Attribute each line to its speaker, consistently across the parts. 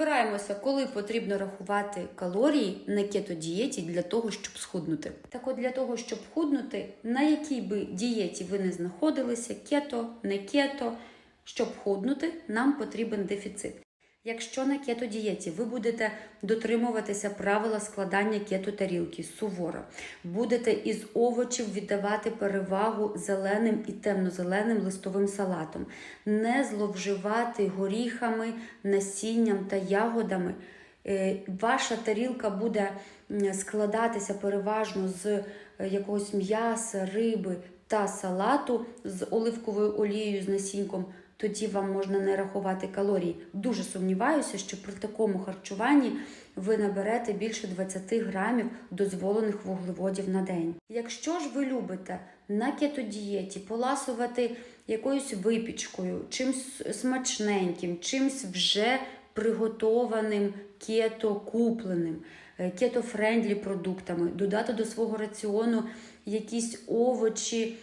Speaker 1: Збираємося, коли потрібно рахувати калорії на кетодієті для того, щоб схуднути. Так от для того, щоб худнути, на якій би дієті ви не знаходилися, кето, не кето, щоб худнути, нам потрібен дефіцит. Якщо на кетодієті ви будете дотримуватися правила складання кето-тарілки суворо, будете із овочів віддавати перевагу зеленим і темнозеленим листовим салатом, не зловживати горіхами, насінням та ягодами, е, ваша тарілка буде складатися переважно з е, якогось м'яса, риби та салату з оливковою олією з насіньком, тоді вам можна не рахувати калорії. Дуже сумніваюся, що при такому харчуванні ви наберете більше 20 грамів дозволених вуглеводів на день. Якщо ж ви любите на кетодієті поласувати якоюсь випічкою, чимсь смачненьким, чимсь вже приготованим кето купленим, е, кето-френдлі продуктами, додати до свого раціону якісь овочі,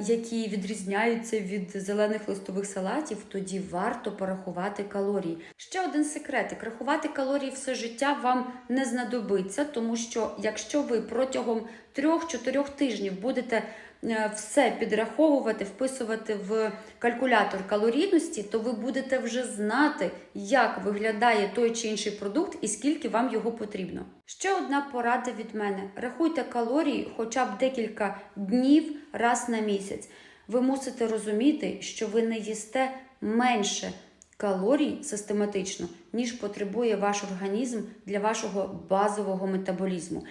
Speaker 1: які відрізняються від зелених листових салатів, тоді варто порахувати калорії. Ще один секретик: рахувати калорії все життя вам не знадобиться, тому що якщо ви протягом 3-4 тижнів будете е, все підраховувати, вписувати в калькулятор калорійності, то ви будете вже знати, як виглядає той чи інший продукт і скільки вам його потрібно. Ще одна порада від мене: рахуйте калорії хоча б декілька днів раз на місяць. Ви мусите розуміти, що ви не їсте менше калорій систематично, ніж потребує ваш організм для вашого базового метаболізму.